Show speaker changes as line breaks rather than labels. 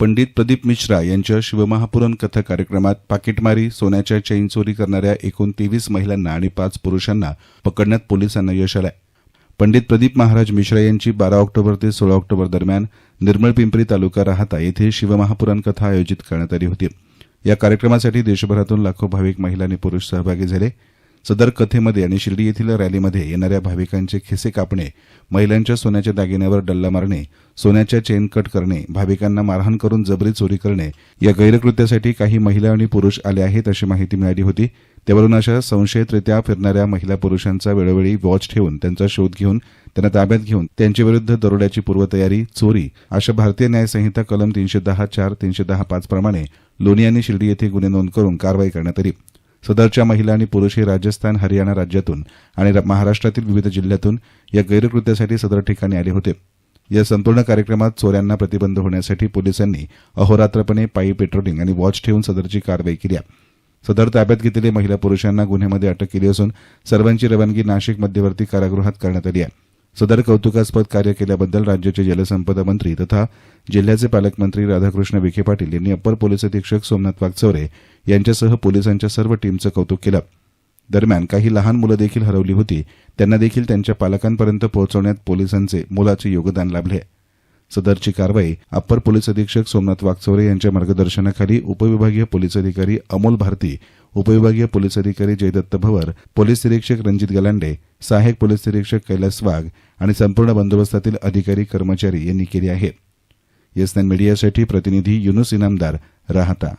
पंडित प्रदीप मिश्रा यांच्या शिवमहापुरण कथा कार्यक्रमात पाकिटमारी सोन्याच्या चैन चोरी करणाऱ्या एकूण तेवीस महिलांना आणि पाच पुरुषांना पकडण्यात पोलिसांना यश आलं पंडित प्रदीप महाराज मिश्रा यांची बारा ऑक्टोबर ते सोळा ऑक्टोबर दरम्यान निर्मळ पिंपरी तालुका राहता येथे शिवमहापुराण कथा आयोजित करण्यात आली होती. या कार्यक्रमासाठी देशभरातून लाखो भाविक महिला आणि पुरुष सहभागी झाले. सदर कथेमध्ये आणि शिर्डी येथील रॅलीमध्ये येणाऱ्या भाविकांचे खिसे कापणे महिलांच्या सोन्याच्या दागिन्यावर डल्ला मारणे सोन्याच्या चेन कट करणे भाविकांना मारहाण करून जबरी चोरी करणे या गैरकृत्यासाठी काही महिला आणि पुरुष आले आहेत अशी माहिती मिळाली होती. त्यावरून अशा संशयितरित्या फिरणाऱ्या महिला पुरुषांचा वेळोवेळी वॉच ठेवून त्यांचा शोध घेऊन त्यांना ताब्यात घेऊन त्यांच्याविरुद्ध दरोड्याची पूर्वतयारी चोरी अशा भारतीय न्यायसंहिता कलम तीनशे दहा चार तीनशे दहा पाच प्रमाणे लोणी आणि शिर्डी येथे गुन्हे नोंद करून कारवाई करण्यात आली. सदरच्या महिला आणि पुरुष हे राजस्थान हरियाणा राज्यातून आणि महाराष्ट्रातील विविध जिल्ह्यातून या गैरकृत्यासाठी सदर ठिकाणी आले होते. या संपूर्ण कार्यक्रमात चोऱ्यांना प्रतिबंध होण्यासाठी पोलिसांनी अहोरात्रपणे पायी पेट्रोलिंग आणि वॉच ठेवून सदरची कारवाई केली आहे. सदर ताब्यात घेतलेले महिला पुरुषांना गुन्ह्यामध्ये अटक केली असून सर्वांची रवानगी नाशिक मध्यवर्ती कारागृहात करण्यात आली आहे सदर कौतुकास्पद कार्य केल्याबद्दल राज्याचे जलसंपदा मंत्री तथा जिल्ह्याचे पालकमंत्री राधाकृष्ण विखे पाटील यांनी अप्पर पोलीस अधीक्षक सोमनाथ वागचौरे यांच्यासह पोलिसांच्या सर्व टीमचं कौतुक केलं दरम्यान काही लहान मुलं देखील हरवली होती. त्यांना देखील त्यांच्या पालकांपर्यंत पोहोचवण्यात पोलिसांचे मोलाचे योगदान लाभले. सदरची कारवाई अप्पर पोलीस अधीक्षक सोमनाथ वागचौरे यांच्या मार्गदर्शनाखाली उपविभागीय पोलीस अधिकारी अमोल भारती उपविभागीय पोलीस अधिकारी जयदत्त भवर पोलीस निरीक्षक रणजित गलांडे सहाय्यक पोलीस निरीक्षक कैलास वाघ आणि संपूर्ण बंदोबस्तातील अधिकारी कर्मचारी यांनी केली आहे येस नाईन मीडियासाठी प्रतिनिधी युनुस इनामदार राहता.